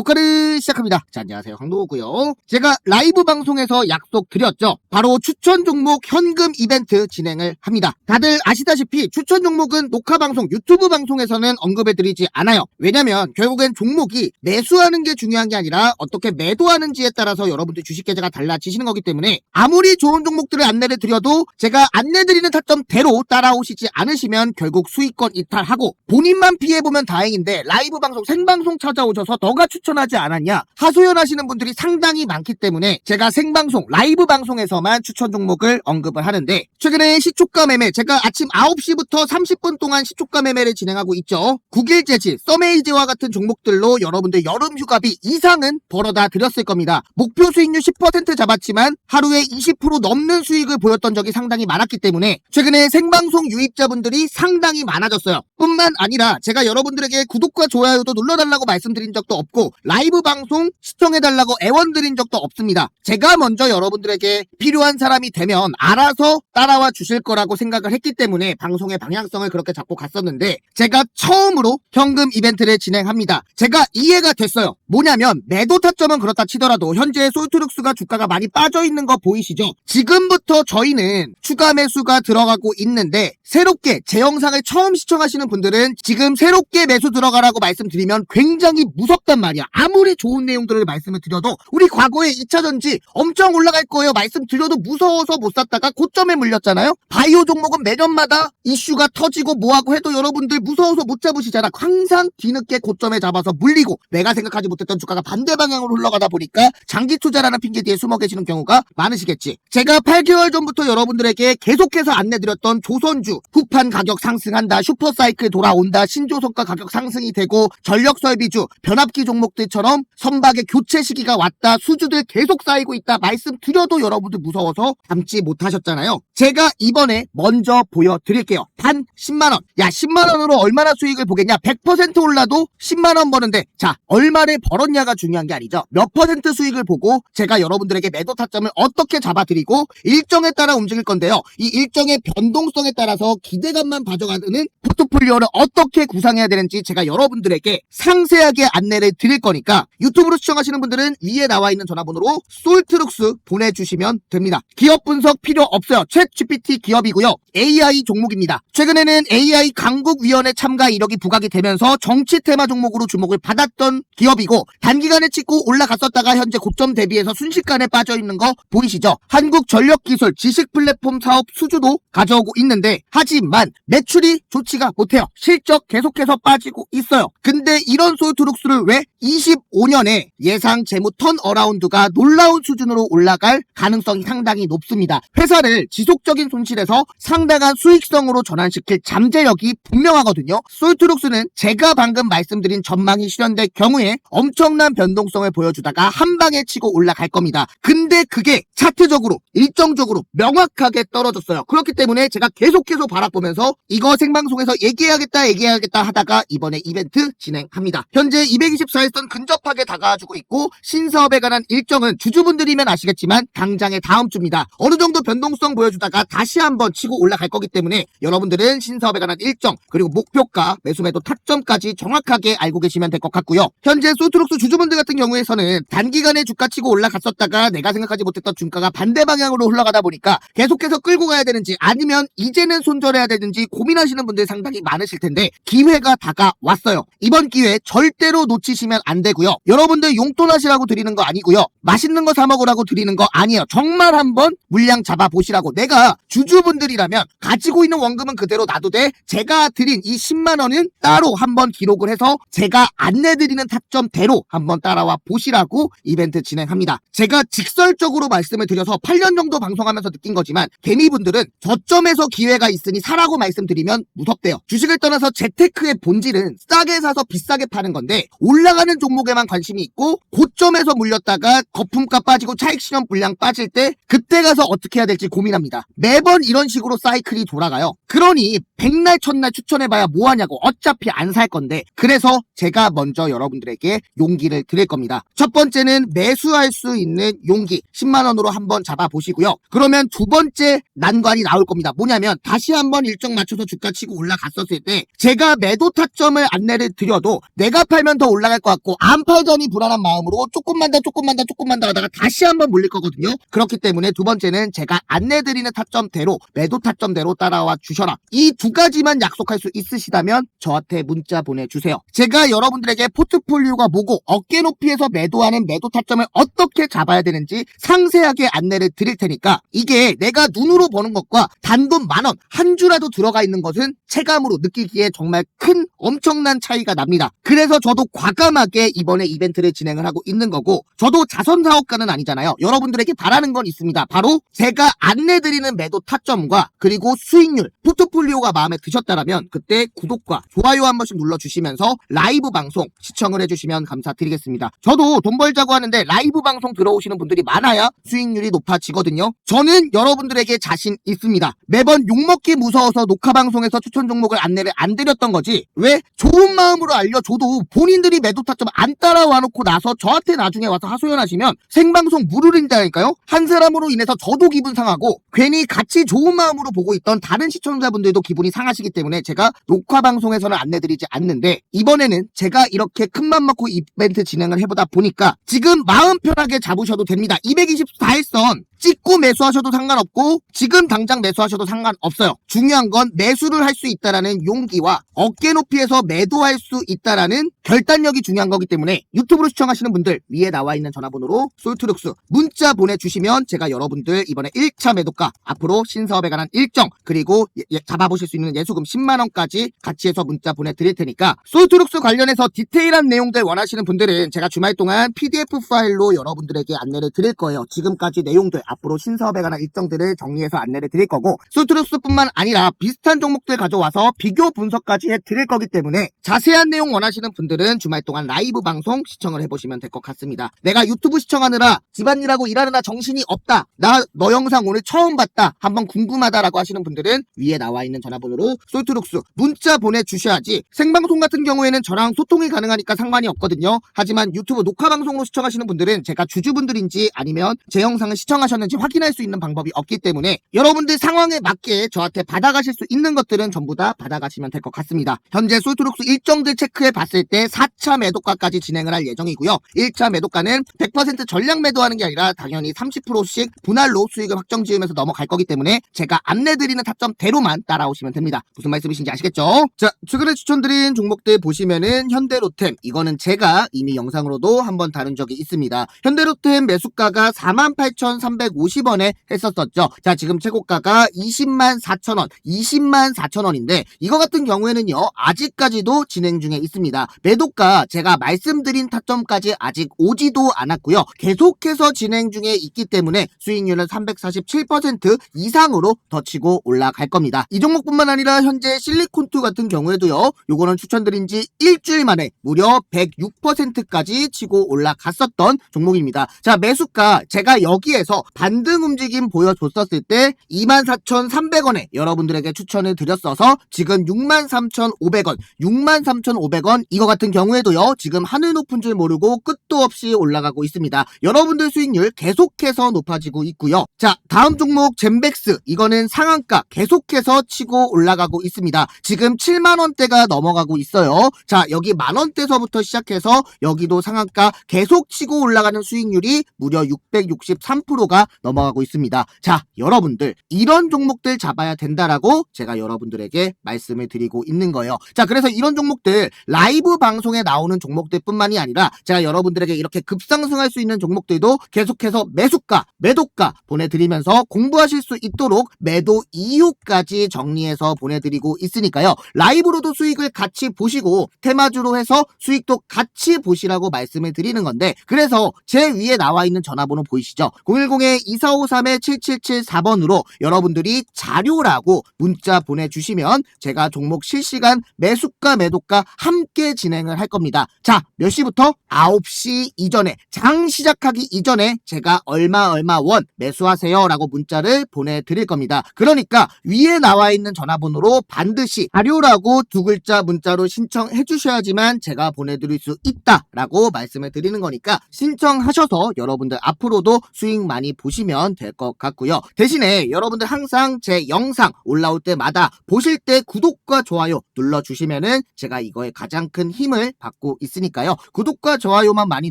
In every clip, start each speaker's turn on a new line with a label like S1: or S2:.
S1: 녹화를 시작합니다. 자, 안녕하세요. 황도우고요. 제가 라이브 방송에서 약속드렸죠. 바로 추천 종목 현금 이벤트 진행을 합니다. 다들 아시다시피 추천 종목은 녹화 방송, 유튜브 방송에서는 언급해드리지 않아요. 왜냐면 결국엔 종목이 매수하는 게 중요한 게 아니라 어떻게 매도하는지에 따라서 여러분들 주식 계좌가 달라지시는 거기 때문에 아무리 좋은 종목들을 안내를 드려도 제가 안내드리는 타점대로 따라오시지 않으시면 결국 수익권 이탈하고 본인만 피해보면 다행인데 라이브 방송, 생방송 찾아오셔서 너가 추천 하지 않았냐 하소연 하시는 분들이 상당히 많기 때문에 제가 생방송, 라이브 방송에서만 추천 종목을 언급을 하는데 최근에 시초가 매매 제가 아침 9시부터 30분 동안 시초가 매매를 진행하고 있죠. 국일재지, 써메이즈와 같은 종목들로 여러분들 여름 휴가비 이상은 벌어다 드렸을 겁니다. 목표 수익률 10% 잡았지만 하루에 20% 넘는 수익을 보였던 적이 상당히 많았기 때문에 최근에 생방송 유입자분들이 상당히 많아졌어요. 뿐만 아니라 제가 여러분들에게 구독과 좋아요도 눌러달라고 말씀드린 적도 없고 라이브 방송 시청해달라고 애원드린 적도 없습니다. 제가 먼저 여러분들에게 필요한 사람이 되면 알아서 따라와 주실 거라고 생각을 했기 때문에 방송의 방향성을 그렇게 잡고 갔었는데 제가 처음으로 현금 이벤트를 진행합니다. 제가 이해가 됐어요. 뭐냐면 매도 타점은 그렇다 치더라도 현재 솔트룩스가 주가가 많이 빠져 있는 거 보이시죠? 지금부터 저희는 추가 매수가 들어가고 있는데 새롭게 제 영상을 처음 시청하시는 분들은 지금 새롭게 매수 들어가라고 말씀드리면 굉장히 무섭단 말이야. 아무리 좋은 내용들을 말씀을 드려도 우리 과거에 2차전지 엄청 올라갈 거예요. 말씀드려도 무서워서 못 샀다가 고점에 물렸잖아요. 바이오 종목은 매년마다 이슈가 터지고 뭐하고 해도 여러분들 무서워서 못 잡으시잖아. 항상 뒤늦게 고점에 잡아서 물리고 내가 생각하지 못했던 주가가 반대 방향으로 흘러가다 보니까 장기 투자라는 핑계 뒤에 숨어 계시는 경우가 많으시겠지. 제가 8개월 전부터 여러분들에게 계속해서 안내드렸던 조선주 후판 가격 상승한다, 슈퍼사이클 돌아온다, 신조선가 가격 상승이 되고 전력 설비주, 변압기 종목 들처럼 선박의 교체 시기가 왔다, 수주들 계속 쌓이고 있다 말씀드려도 여러분들 무서워서 담지 못하셨잖아요. 제가 이번에 먼저 보여드릴게요. 단 10만원. 야 10만원으로 얼마나 수익을 보겠냐? 100% 올라도 10만원 버는데 자 얼마를 벌었냐가 중요한 게 아니죠. 몇 퍼센트 수익을 보고 제가 여러분들에게 매도 타점을 어떻게 잡아드리고 일정에 따라 움직일 건데요. 이 일정의 변동성에 따라서 기대감만 가져가는 포트폴리오를 어떻게 구상해야 되는지 제가 여러분들에게 상세하게 안내를 드릴 거니까 유튜브로 시청하시는 분들은 위에 나와 있는 전화번호로 솔트룩스 보내주시면 됩니다. 기업 분석 필요 없어요. 챗 GPT 기업이고요. AI 종목입니다. 최근에는 AI 강국위원회 참가 이력이 부각이 되면서 정치 테마 종목으로 주목을 받았던 기업이고 단기간에 찍고 올라갔었다가 현재 고점 대비해서 순식간에 빠져 있는 거 보이시죠? 한국전력기술 지식 플랫폼 사업 수주도 가져오고 있는데 하지만 매출이 좋지가 못해요. 실적 계속해서 빠지고 있어요. 근데 이런 솔트룩스를 왜 25년에 예상 재무 턴 어라운드가 놀라운 수준으로 올라갈 가능성이 상당히 높습니다. 회사를 지속적인 손실에서 상당한 수익성으로 전환시킬 잠재력이 분명하거든요. 솔트룩스는 제가 방금 말씀드린 전망이 실현될 경우에 엄청난 변동성을 보여주다가 한 방에 치고 올라갈 겁니다. 근데 그게 차트적으로 일정적으로 명확하게 떨어졌어요. 그렇기 때문에 제가 계속해서 바라보면서 이거 생방송에서 얘기해야겠다 얘기해야겠다 하다가 이번에 이벤트 진행합니다. 현재 224 일선 근접하게 다가와주고 있고 신사업에 관한 일정은 주주분들이면 아시겠지만 당장의 다음 주입니다. 어느 정도 변동성 보여주다가 다시 한번 치고 올라갈 거기 때문에 여러분들은 신사업에 관한 일정 그리고 목표가 매수매도 타점까지 정확하게 알고 계시면 될 것 같고요. 현재 소트록스 주주분들 같은 경우에서는 단기간에 주가 치고 올라갔었다가 내가 생각하지 못했던 주가가 반대 방향으로 흘러가다 보니까 계속해서 끌고 가야 되는지 아니면 이제는 손절해야 되는지 고민하시는 분들 상당히 많으실 텐데 기회가 다가왔어요. 이번 기회 절대로 놓치시면 안 되고요. 여러분들 용돈 하시라고 드리는 거 아니고요. 맛있는 거 사 먹으라고 드리는 거 아니에요. 정말 한번 물량 잡아 보시라고 내가 주주분들이라면 가지고 있는 원금은 그대로 돼. 제가 드린 이 10만 원은 따로 한번 기록을 해서 제가 안내 드리는 타점대로 한번 따라와 보시라고 이벤트 진행합니다. 제가 직설적으로 말씀을 드려서 8년 정도 방송하면서 느낀 거지만 개미분들은 저점에서 기회가 있으니 사라고 말씀드리면 무섭대요. 주식을 떠나서 재테크의 본질은 싸게 사서 비싸게 파는 건데 올라가는 종목에만 관심이 있고 고점에서 물렸다가 거품값 빠지고 차익 실현 분량 빠질 때 그때 가서 어떻게 해야 될지 고민합니다. 매번 이런 식으로 사이클이 돌아가요. 그러니 백날 첫날 추천해봐야 뭐하냐고 어차피 안 살 건데 그래서 제가 먼저 여러분들에게 용기를 드릴 겁니다. 첫 번째는 매수할 수 있는 용기 10만원으로 한번 잡아보시고요. 그러면 두 번째 난관이 나올 겁니다. 뭐냐면 다시 한번 일정 맞춰서 주가 치고 올라갔었을 때 제가 매도 타점을 안내를 드려도 내가 팔면 더 올라갈 것 같고 안 팔자니 불안한 마음으로 조금만 더 조금만 더 조금만 더 하다가 다시 한번 물릴 거거든요. 그렇기 때문에 두 번째는 제가 안내드리는 타점대로 매도 타점대로 따라와 주셔라. 이 두 가지만 약속할 수 있으시다면 저한테 문자 보내주세요. 제가 여러분들에게 포트폴리오가 뭐고 어깨 높이에서 매도하는 매도 타점을 어떻게 잡아야 되는지 상세하게 안내를 드릴 테니까 이게 내가 눈으로 보는 것과 단돈 만원 한 주라도 들어가 있는 것은 체감으로 느끼기에 정말 큰 엄청난 차이가 납니다. 그래서 저도 과감하게 이번에 이벤트를 진행을 하고 있는 거고 저도 자선 사업가는 아니잖아요. 여러분들에게 바라는 건 있습니다. 바로 제가 안내드리는 매도 타점과 그리고 수익률 포트폴리오가 마음에 드셨다라면 그때 구독과 좋아요 한 번씩 눌러주시면서 라이브 방송 시청을 해주시면 감사드리겠습니다. 저도 돈 벌자고 하는데 라이브 방송 들어오시는 분들이 많아야 수익률이 높아지거든요. 저는 여러분들에게 자신 있습니다. 매번 욕먹기 무서워서 녹화 방송에서 추천 종목을 안내를 안 드렸던 거지. 왜? 좋은 마음으로 알려줘도 본인들이 매도 타점 안 따라와 놓고 나서 저한테 나중에 와서 하소연하시면 생방송 무르린다니까요? 한 사람으로 인해서 저도 기분 상하고 괜히 같이 좋은 마음으로 보고 있던 다른 시청자분들도 기분이 상하시기 때문에 제가 녹화 방송에서는 안내드리지 않는데 이번에는 제가 이렇게 큰맘 먹고 이벤트 진행을 해보다 보니까 지금 마음 편하게 잡으셔도 됩니다. 224일선 찍고 매수하셔도 상관없고 지금 당장 매수하셔도 상관없어요. 중요한 건 매수를 할 수 있다라는 용기와 어깨 높이에서 매도할 수 있다라는 결단력이 중요한 거기 때문에 유튜브로 시청하시는 분들 위에 나와 있는 전화번호로 솔트룩스 문자 보내주시면 제가 여러분들 이번에 1차 매도가 앞으로 신사업에 관한 일정 그리고 예- 예- 잡아보실 수 있는 예수금 10만원까지 같이 해서 문자 보내드릴 테니까 솔트룩스 관련해서 디테일한 내용들 원하시는 분들은 제가 주말 동안 PDF 파일로 여러분들에게 안내를 드릴 거예요. 지금까지 내용들 앞으로 신사업에 관한 일정들을 정리해서 안내를 드릴 거고 솔트룩스뿐만 아니라 비슷한 종목들 가져와서 비교 분석까지 해드릴 거기 때문에 자세한 내용 원하시는 분들은 주말 동안 라이 브 방송 시청을 해보시면 될 것 같습니다. 내가 유튜브 시청하느라 집안일하고 일하느라 정신이 없다. 나 너 영상 오늘 처음 봤다. 한번 궁금하다라고 하시는 분들은 위에 나와 있는 전화번호로 솔트룩스 문자 보내주셔야지 생방송 같은 경우에는 저랑 소통이 가능하니까 상관이 없거든요. 하지만 유튜브 녹화 방송으로 시청하시는 분들은 제가 주주분들인지 아니면 제 영상을 시청하셨는지 확인할 수 있는 방법이 없기 때문에 여러분들 상황에 맞게 저한테 받아가실 수 있는 것들은 전부 다 받아가시면 될 것 같습니다. 현재 솔트룩스 일정들 체크해 봤을 때 4차 매도가 까지 진행을 할 예정이고요. 1차 매도가는 100% 전량 매도하는 게 아니라 당연히 30%씩 분할로 수익을 확정 지으면서 넘어갈 거기 때문에 제가 안내드리는 타점대로만 따라오시면 됩니다. 무슨 말씀이신지 아시겠죠? 자, 최근에 추천드린 종목들 보시면은 현대로템 이거는 제가 이미 영상으로도 한번 다룬 적이 있습니다. 현대로템 매수가가 48,350원에 했었었죠. 자, 지금 최고가가 20만 4천원, 20만 4천원인데 이거 같은 경우에는요. 아직까지도 진행 중에 있습니다. 매도가 제가 말씀드린 타점까지 아직 오지도 않았고요. 계속해서 진행 중에 있기 때문에 수익률은 347% 이상으로 더 치고 올라갈 겁니다. 이 종목뿐만 아니라 현재 실리콘투 같은 경우에도요. 요거는 추천드린 지 일주일 만에 무려 106%까지 치고 올라갔었던 종목입니다. 자, 매수가 제가 여기에서 반등 움직임 보여줬었을 때 24,300원에 여러분들에게 추천을 드렸어서 지금 63,500원, 63,500원 이거 같은 경우에도요. 지금 하늘 높은 줄 모르고 끝도 없이 올라가고 있습니다. 여러분들 수익률 계속해서 높아지고 있고요. 자, 다음 종목 젠백스 이거는 상한가 계속해서 치고 올라가고 있습니다. 지금 7만 원대가 넘어가고 있어요. 자, 여기 만 원대서부터 시작해서 여기도 상한가 계속 치고 올라가는 수익률이 무려 663%가 넘어가고 있습니다. 자, 여러분들 이런 종목들 잡아야 된다라고 제가 여러분들에게 말씀을 드리고 있는 거예요. 자, 그래서 이런 종목들 라이브 방송에 나오는 종목 들뿐만이 아니라 제가 여러분들에게 이렇게 급상승할 수 있는 종목들도 계속해서 매수가, 매도가 보내드리면서 공부하실 수 있도록 매도 이유까지 정리해서 보내드리고 있으니까요. 라이브로도 수익을 같이 보시고 테마주로 해서 수익도 같이 보시라고 말씀을 드리는 건데 그래서 제 위에 나와 있는 전화번호 보이시죠? 010-2453-7774번으로 여러분들이 자료라고 문자 보내주시면 제가 종목 실시간 매수가 매도가 함께 진행을 할 겁니다. 자, 몇 시부터? 9시 이전에 장 시작하기 이전에 제가 얼마 얼마 원 매수하세요 라고 문자를 보내드릴 겁니다. 그러니까 위에 나와 있는 전화번호로 반드시 자료라고 두 글자 문자로 신청해 주셔야지만 제가 보내드릴 수 있다 라고 말씀을 드리는 거니까 신청하셔서 여러분들 앞으로도 수익 많이 보시면 될 것 같고요. 대신에 여러분들 항상 제 영상 올라올 때마다 보실 때 구독과 좋아요 눌러주시면은 제가 이거에 가장 큰 힘을 받고 있습니다. 있으니까요. 구독과 좋아요만 많이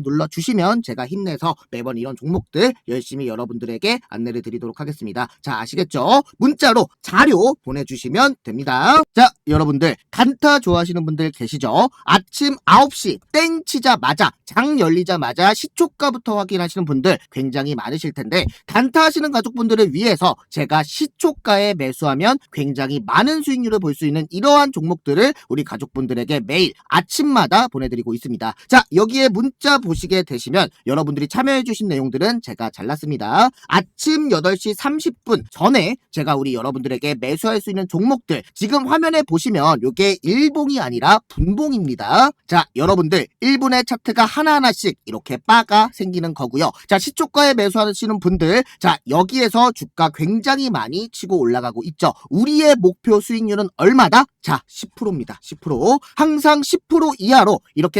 S1: 눌러주시면 제가 힘내서 매번 이런 종목들 열심히 여러분들에게 안내를 드리도록 하겠습니다. 자, 아시겠죠? 문자로 자료 보내주시면 됩니다. 자, 여러분들, 간타 좋아하시는 분들 계시죠? 아침 9시 땡 치자마자, 장 열리자마자 시초가부터 확인하시는 분들 굉장히 많으실 텐데, 단타 하시는 가족분들을 위해서 제가 시초가에 매수하면 굉장히 많은 수익률을 볼 수 있는 이러한 종목들을 우리 가족분들에게 매일 아침마다 보내드리고 있습니다. 자, 여기에 문자 보시게 되시면 여러분들이 참여해주신 내용들은 제가 잘랐습니다. 아침 8시 30분 전에 제가 우리 여러분들에게 매수할 수 있는 종목들 지금 화면에 보시면 이게 일봉이 아니라 분봉입니다. 자, 여러분들 1분의 차트가 하나하나씩 이렇게 바가 생기는 거고요. 자, 시초가에 매수하시는 분들 자, 여기에서 주가 굉장히 많이 치고 올라가고 있죠. 우리의 목표 수익률은 얼마다? 자, 10%입니다. 10%. 항상 10% 이하로 이렇게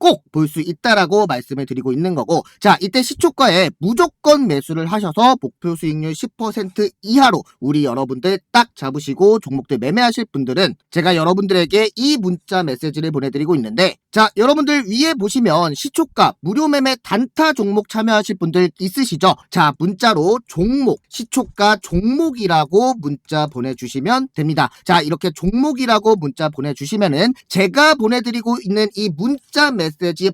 S1: 꼭 볼 수 있다라고 말씀을 드리고 있는 거고, 자, 이때 시초가에 무조건 매수를 하셔서 목표 수익률 10% 이하로 우리 여러분들 딱 잡으시고 종목들 매매하실 분들은 제가 여러분들에게 이 문자 메시지를 보내드리고 있는데, 자, 여러분들 위에 보시면 시초가 무료 매매 단타 종목 참여하실 분들 있으시죠? 자, 문자로 종목, 시초가 종목이라고 문자 보내주시면 됩니다. 자, 이렇게 종목이라고 문자 보내주시면은 제가 보내드리고 있는 이 문자 메시지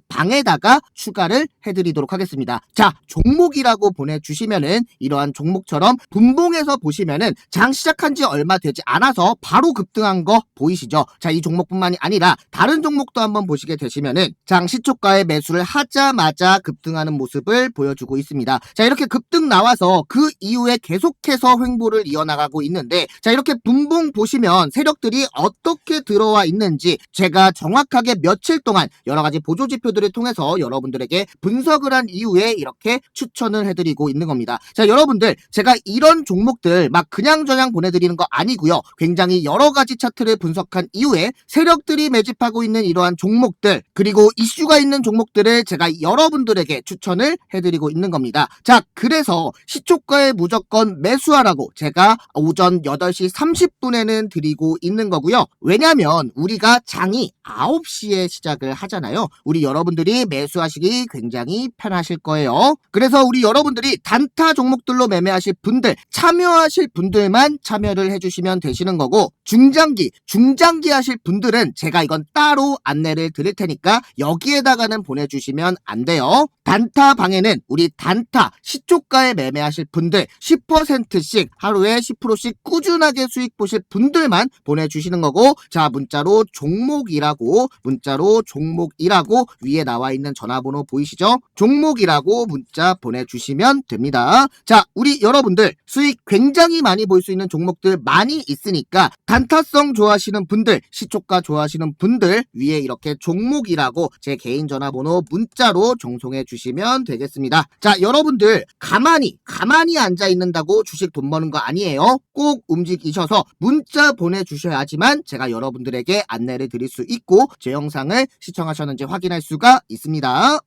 S1: 방에다가 추가를 해드리도록 하겠습니다. 자, 종목이라고 보내주시면은 이러한 종목처럼 분봉에서 보시면은 장 시작한 지 얼마 되지 않아서 바로 급등한 거 보이시죠? 자, 이 종목뿐만이 아니라 다른 종목도 한번 보시게 되시면은 장 시초가에 매수를 하자마자 급등하는 모습을 보여주고 있습니다. 자, 이렇게 급등 나와서 그 이후에 계속해서 횡보를 이어나가고 있는데 자, 이렇게 분봉 보시면 세력들이 어떻게 들어와 있는지 제가 정확하게 며칠 동안 여러 가지 보조 지표들을 통해서 여러분들에게 분석을 한 이후에 이렇게 추천을 해드리고 있는 겁니다. 자, 여러분들 제가 이런 종목들 막 그냥저냥 보내드리는 거 아니고요. 굉장히 여러 가지 차트를 분석한 이후에 세력들이 매집하고 있는 이러한 종목들 그리고 이슈가 있는 종목들을 제가 여러분들에게 추천을 해드리고 있는 겁니다. 자, 그래서 시초가에 무조건 매수하라고 제가 오전 8시 30분에는 드리고 있는 거고요. 왜냐면 우리가 장이 9시에 시작을 하잖아요. 우리 여러분들이 매수하시기 굉장히 편하실 거예요. 그래서 우리 여러분들이 단타 종목들로 매매하실 분들, 참여하실 분들만 참여를 해주시면 되시는 거고, 중장기, 중장기 하실 분들은 제가 이건 따로 안내를 드릴 테니까 여기에다가는 보내주시면 안 돼요. 단타 방에는 우리 단타 시초가에 매매하실 분들 10%씩 하루에 10%씩 꾸준하게 수익 보실 분들만 보내주시는 거고 자 문자로 종목이라고 문자로 종목이라고 위에 나와 있는 전화번호 보이시죠? 종목이라고 문자 보내주시면 됩니다. 자 우리 여러분들 수익 굉장히 많이 볼 수 있는 종목들 많이 있으니까 단타성 좋아하시는 분들 시초가 좋아하시는 분들 위에 이렇게 종목이라고 제 개인 전화번호 문자로 종송해 주시면 되겠습니다. 자 여러분들 가만히 가만히 앉아 있는다고 주식 돈 버는 거 아니에요. 꼭 움직이셔서 문자 보내주셔야지만 제가 여러분들에게 안내를 드릴 수 있고 제 영상을 시청하셨는지 확인할 수가 있습니다.